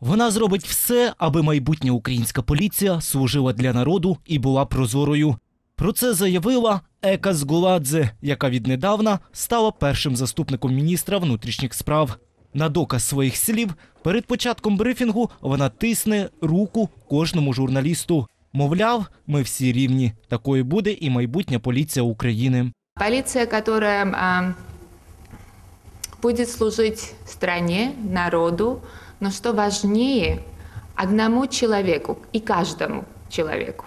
Вона зробить все, аби майбутня українська поліція служила для народу і була прозорою. Про це заявила Ека Згуладзе, яка віднедавна стала першим заступником міністра внутрішніх справ. На доказ своїх слів, перед початком брифінгу вона тисне руку кожному журналісту. Мовляв, ми всі рівні. Такою буде і майбутня поліція України. Полиция, которая а, будет служить стране, народу, но что важнее, одному человеку и каждому человеку.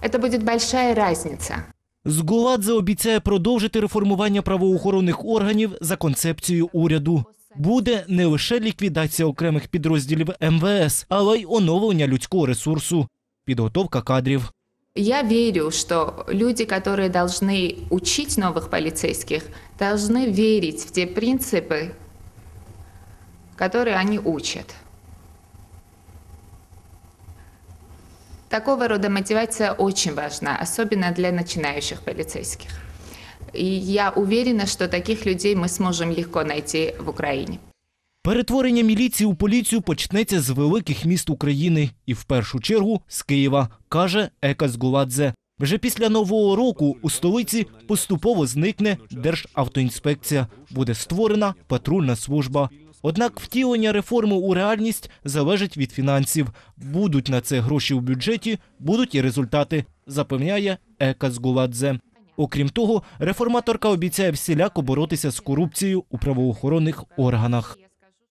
Это будет большая разница. Згуладзе обіцяє продовжити реформування правоохоронних органів за концепцією уряду. Буде не лише ліквідація окремих підрозділів МВС, але й оновлення людського ресурсу, підготовка кадрів. Я верю, что люди, которые должны учить новых полицейских, должны верить в те принципы, которые они учат. Такого рода мотивация очень важна, особенно для начинающих полицейских. И я уверена, что таких людей мы сможем легко найти в Украине. Перетворення міліції у поліцію почнеться з великих міст України і в першу чергу з Києва, каже Ека Згуладзе. Вже після нового року у столиці поступово зникне Державтоінспекція. Буде створена патрульна служба. Однак втілення реформи у реальність залежить від фінансів. Будуть на це гроші у бюджеті, будуть і результати, запевняє Ека Згуладзе. Окрім того, реформаторка обіцяє всіляко боротися з корупцією у правоохоронних органах.